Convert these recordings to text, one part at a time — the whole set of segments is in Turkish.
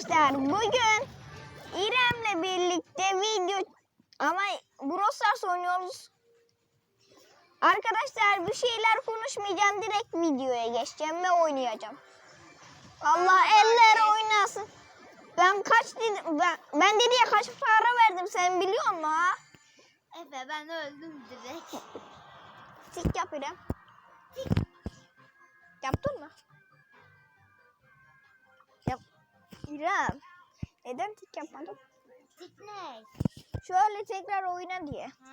arkadaşlar bugün İrem'le birlikte video ama Brawl Stars oynuyoruz. Arkadaşlar bir şeyler konuşmayacağım direkt videoya geçeceğim ve oynayacağım. Allah eller oynasın. Ben kaç dedim ben, ben dediye kaç para verdim sen biliyor musun ha? Efe ben öldüm direkt. Tik yap İrem. Yaptın mı? İrem. Neden tik yapmadın? Tik ne? Şöyle tekrar oyna diye. Ha.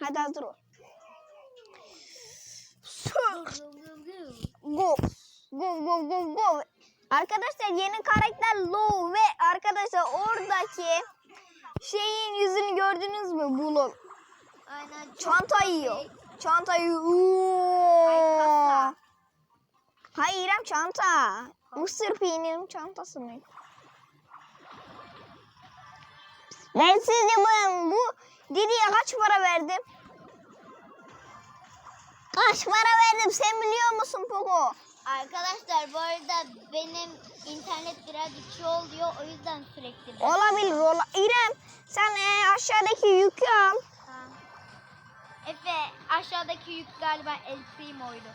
Hadi hazır ol. Go. Go go go go. Arkadaşlar yeni karakter Low ve arkadaşlar oradaki şeyin yüzünü gördünüz mü? Bulun. Aynen. Çanta yiyor. Çanta yiyor. Hayır İrem çanta. Mısır peynirinin çantası mı? Ben sizce bu, bu Didi'ye kaç para verdim? Kaç para verdim sen biliyor musun Poco? Arkadaşlar bu arada benim internet birazcık şey oluyor o yüzden sürekli. Olabilir ola. İrem sen e, aşağıdaki yükü al. Ha. Efe aşağıdaki yük galiba El Primo'ydu.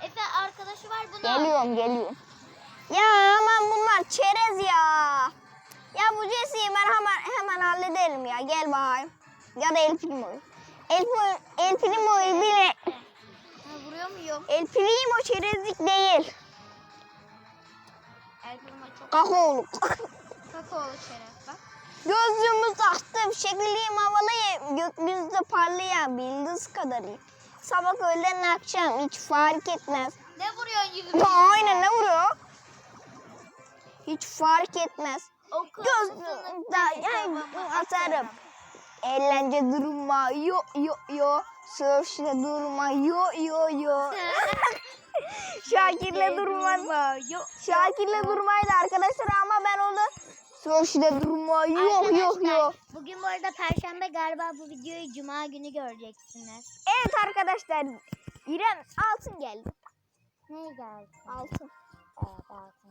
Efe arkadaşı var buna. Geliyorum geliyorum. Ya aman bunlar çerez ya. Ya bu Jesse'yi ben hemen hemen hallederim ya. Gel bakayım. Ya da El Primo'yu. El, El Primo'yu bile Ha, vuruyor muyum? El Primo çerezlik değil. El Primo çok Kakaolu. kakaolu şeref bak. Gözlüğümü taktım. Şekliyim havalıyım. Gökyüzünde parlayan yıldız kadarıyım. Sabah öğlen akşam hiç fark etmez. Ne vuruyorsun yüzüme? Aynen ne vuruyor? Hiç fark etmez. Oku. Gözlüğümde yani atarım. Eğlence durma yo yo yo. Sörfşide durma yo yo yo. Şakir'le durma. Şakir'le durmaydı arkadaşlar ama ben onu Sörfşide durma yo yo yo. Bugün bu arada perşembe galiba bu videoyu cuma günü göreceksiniz. Evet arkadaşlar. İrem altın geldi. Ne geldi? Altın. Evet altın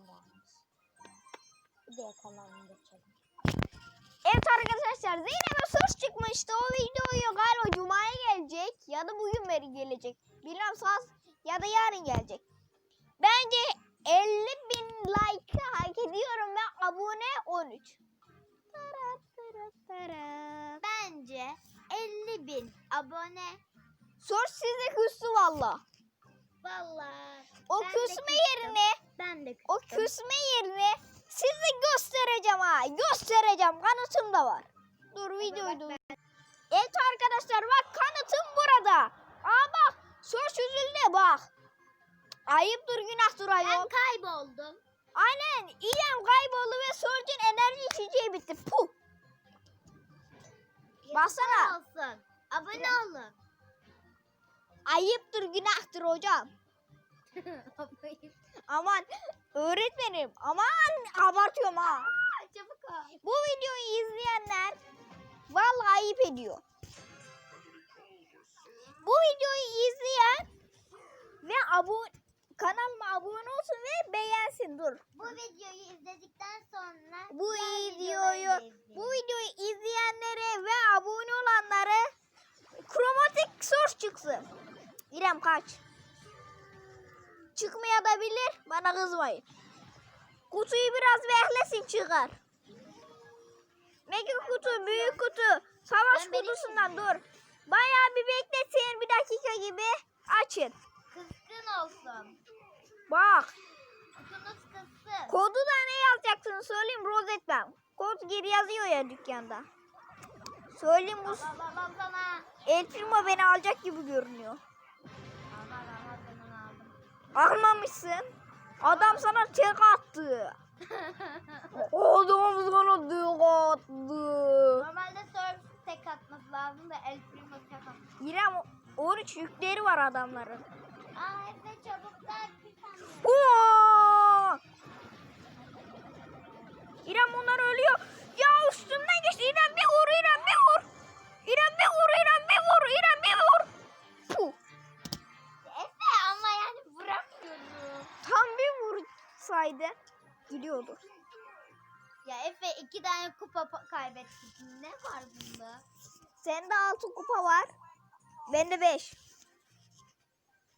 de geçelim. Evet arkadaşlar Zeynep'e söz çıkmıştı. O videoyu galiba Cuma'ya gelecek ya da bugün beri gelecek. Bilmem saat ya da yarın gelecek. Bence 50 bin like hak ediyorum ve abone 13. Tara tara tara. Bence 50 bin abone. Sor size küstü valla. Vallahi. O küsme yerine Ben de o küstüm. küsme yerine size göstereceğim ha. Göstereceğim. Kanıtım da var. Dur videoyu dur. Evet arkadaşlar bak kanıtım burada. Aa bak söz üzülde bak. Ayıptır günahtır Ben ayol. kayboldum. Aynen İrem kayboldu ve Surge'ün enerji içeceği bitti. Puh. Yazıklar olsun. Abone olun. Ayıptır günahtır hocam. Aman öğretmenim. Aman abartıyorum ha. Çabuk ol. Bu videoyu izleyenler vallahi ayıp ediyor. Bu videoyu izleyen ve abone kanalıma abone olsun ve beğensin. Dur. Bu videoyu izledikten sonra Bu videoyu bu videoyu izleyenlere ve abone olanlara kromatik source çıksın. İrem kaç. Çıkmaya da bilir. Bana kızmayın. Kutuyu biraz beklesin çıkar. Mega kutu, büyük kutu, savaş Ben kutusundan dur. Bayağı bir bekletin bir dakika gibi. Açın. Kıskın olsun. Bak. Kodu da ne yazacaksın söyleyeyim rozetmem. Kod geri yazıyor ya dükkanda. Söyleyeyim bu. El Primo beni alacak gibi görünüyor. Almamışsın. Adam sana tek attı. Adam sana tek attı. Normalde surf tek atması lazım da el primo tek atması. İrem 13 yükleri var adamların. Aa Efe çabuk da Bende 5.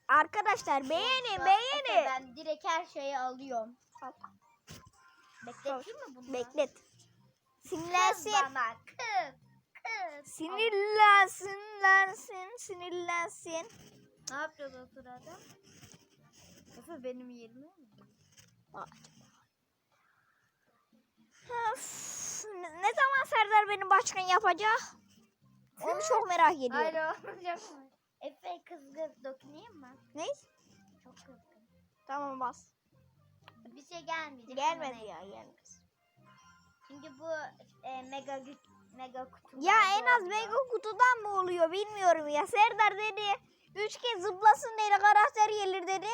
Arkadaşlar beğenin Efe, beğenin. ben direkt her şeyi alıyorum. Al, Bekleteyim mi bunu? Beklet. Kız Sinirlensin. bana kız. Kız. Sinirlensin, sinirlensin. Ne yapacağız o sırada? Efe benim yerime mi? Ne zaman Serdar beni başkan yapacak? Onu çok merak ediyorum. Mı? Efe kızgın dokunayım mı? Ne? Çok kızgın. Tamam bas. Bir şey gelmeyecek. Gelmez ama ya gelmez. Çünkü bu e, mega güç mega kutu. Ya en az mega kutudan mı oluyor bilmiyorum ya. Serdar dedi. Üç kez zıplasın dedi karakter gelir dedi.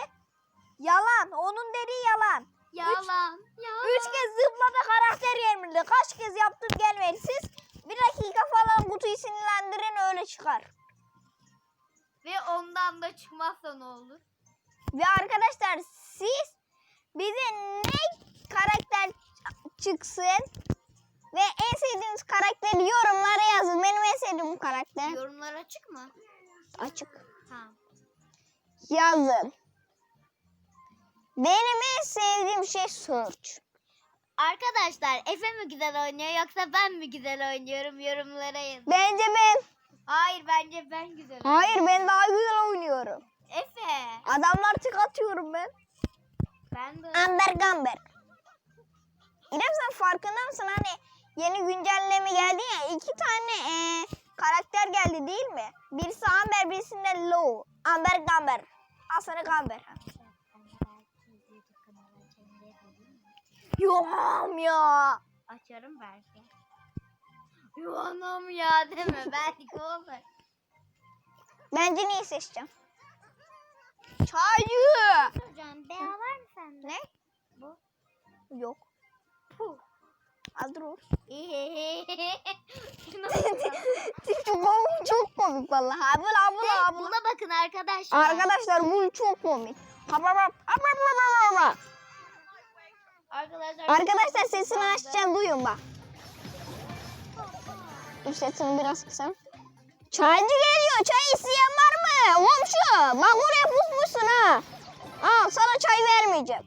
Yalan. Onun dediği yalan. Yalan. Yalan. Üç kez zıpladı karakter gelmedi. Kaç kez yaptım gelmedi. Siz bir dakika falan kutuyu sinirlendirin öyle çıkar. Ve ondan da çıkmazsa ne olur? Ve arkadaşlar siz bize ne karakter çıksın ve en sevdiğiniz karakteri yorumlara yazın. Benim en sevdiğim karakter. Yorumlar açık mı? Açık. Tamam. Yazın. Benim en sevdiğim şey Search. Arkadaşlar Efe mi güzel oynuyor yoksa ben mi güzel oynuyorum yorumlara yazın. Bence ben. Hayır bence ben güzel oynuyorum. Hayır ben daha güzel oynuyorum. Efe. Adamlar tık atıyorum ben. Ben de. Amber Gamber. İrem sen farkında mısın hani yeni güncelleme geldi ya iki tane eee, karakter geldi değil mi? Birisi Amber birisinde Low. Amber Gamber. Al sana Gamber. Yoğam ya. Açarım belki. Yuvanam ya deme belki olur. Bence neyi seçeceğim? Çaycı. Hocam beyaz var mı sende? Ne? Bu. Yok. Puh. Şuna bakın. çok, çok komik vallahi. Abla abla abla. buna bakın arkadaşlar. Arkadaşlar bu çok komik. Hap hap hap hap hap. Arkadaşlar, Arkadaşlar sesini açacağım duyun bak. Dur sesini biraz kısam. Çaycı geliyor. Çay isteyen var mı? Komşu. Bak oraya pusmuşsun ha. Al sana çay vermeyeceğim.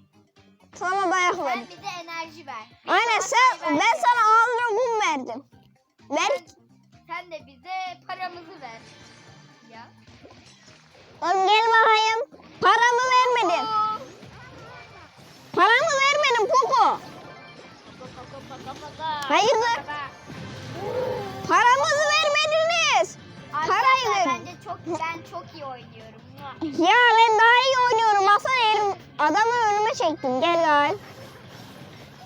Sana dayak Sen verdim. bize enerji ver. Aynen Sana sen ben sana ağzına kum verdim. Ver. Sen, sen de bize paramızı ver. Ya. Oğlum gel bakayım. Paramı vermedin. Paramı vermedin Poco. Hayırdır? Paramızı vermediniz. Parayı verin. bence çok ben çok iyi oynuyorum. Ya ben daha iyi oynuyorum. Baksana elim adamı önüme çektim. Gel gel.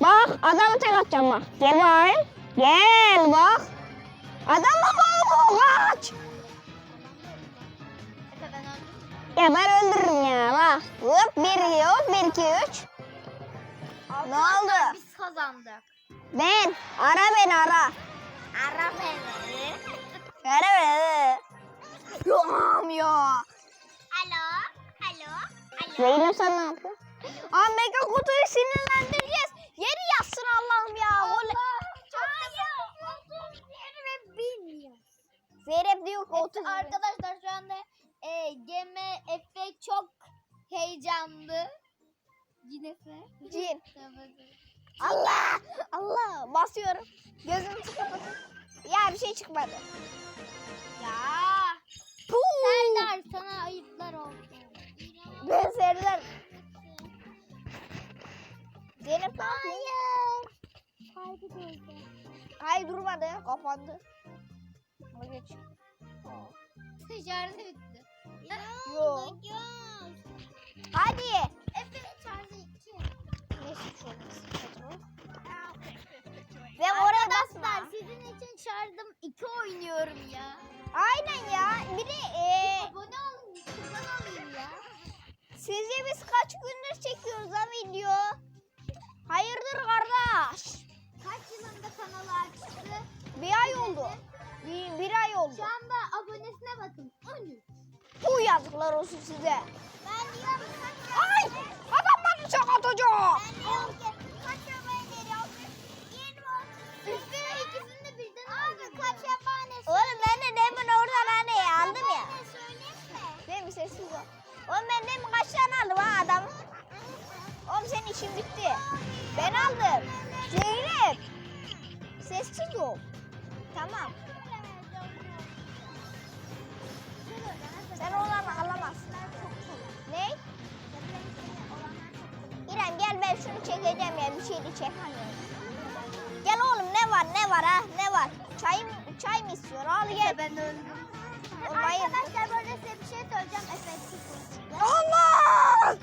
Bak adamı tek atacağım bak. Gel gel. Gel bak. Adam bak kaç. Ya ben öldürürüm ya bak. Hop bir hop bir iki üç. Ne oldu? Biz kazandık. Ben ara beni ara. Ara beni. Ara beni. Yoğam ya. Alo. Alo. Alo. Zeynep sen ne yapıyorsun? Aa mega kutuyu sinirlendireceğiz. Yeri yatsın Allah'ım ya. Oley. Yerime bilmiyor. Zeynep diyor ki 30 Arkadaşlar şu anda e, Efe çok heyecanlı. Cinefe. Cin. Allah! Allah! Basıyorum. Gözümü kapatıp. Ya bir şey çıkmadı. Ya. Puh! Serdar sana ayıplar oldu. Ben Serdar. Zeynep ne? Hayır. Gözü. Hayır durmadı. Kapandı. Ama geç. Şarjı bitti. Yok. Hadi. oldu. Şu anda abonesine bakın. 13. Bu yazıklar olsun size. Ben diyorum Ay! Adam bana sakatacak. Ben diyorum ki kaç abone veriyorsun? 20 30. Üstüne ikisini de birden aldım. Kaç abone? Oğlum ben de demin oradan anneyi aldım ya. Değil mi sessiz ol. Oğlum ben demin kaç tane aldım ha adam. Oğlum senin işin bitti. Ben aldım. Zeynep. Sessiz ol. Tamam. Sen olanı alamazsın. Ne? İrem gel ben şunu çekeceğim ya bir şey de çekemiyorum. Gel oğlum ne var ne var ha ne var? Çay mı, çay mı istiyor? Al gel. Ben öldüm. Arkadaşlar böyle size bir şey söyleyeceğim. Efendim. Allah!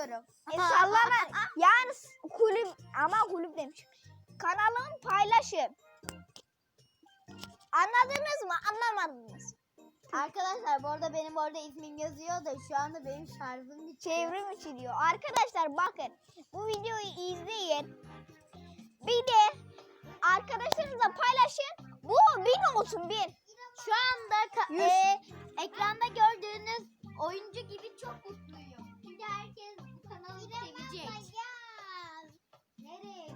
Savaşıyorum. E, sallana yani s- kulüp ama kulüp demiş. Kanalımı paylaşın. Anladınız mı? Anlamadınız. Arkadaşlar bu arada benim orada ismim yazıyor da şu anda benim şarjım bitiyor. Çevrim içi diyor. Arkadaşlar bakın bu videoyu izleyin. Bir de arkadaşlarınızla paylaşın. Bu bin olsun bin. Şu anda e, ekranda gördüğünüz oyuncu gibi çok mutluyum. Çünkü herkes sevecek. Nereye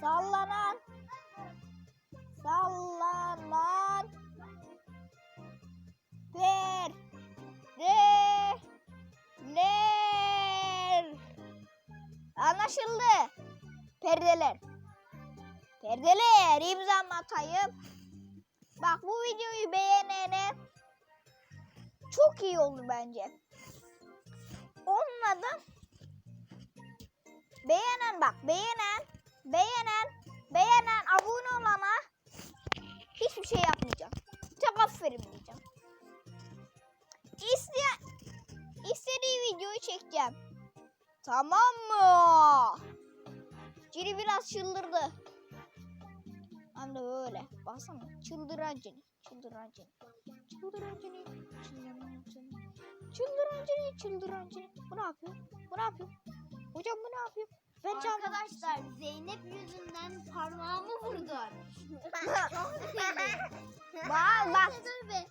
Sallanan. Sallanan. Per. De. Ler. Anlaşıldı. Perdeler. Perdeler. İmzamı atayım. Bak bu videoyu beğenene çok iyi oldu bence. Olmadı. Beğenen bak beğenen beğenen beğenen abone olana hiçbir şey yapmayacağım. Tek aferin diyeceğim. İsteyen istediği videoyu çekeceğim. Tamam mı? Ciri biraz çıldırdı. Hem de böyle. Baksana. Çıldıran Ciri. Çıldıran Ciri. Çıldıran Ciri. Çıldıran Ciri. Çıldıran Ciri. Çıldıran Ciri. Bu ne yapıyor? Bu ne yapıyor? Hocam bu ne yapıyor? Ben Arkadaşlar Zeynep yüzünden parmağımı be.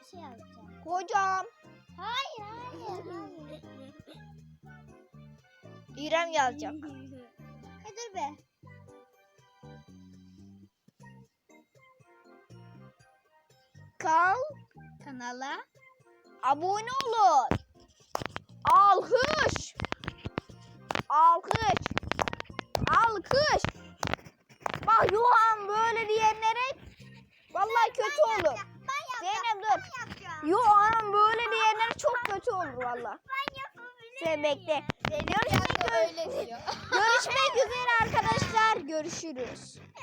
Bir şey yapacağım. Hocam. Hayır hayır hayır. İrem yazacak. Ha, dur be. Kal. Kanala. Abone olun. Alkış. Alkış. Alkış. Bak Yohan böyle diyenlere vallahi kötü olur. Zeynep dur. Yohan böyle diyenlere çok kötü olur valla. Sen bekle. Görüşmek, öyle diyor. görüşmek üzere arkadaşlar. Görüşürüz.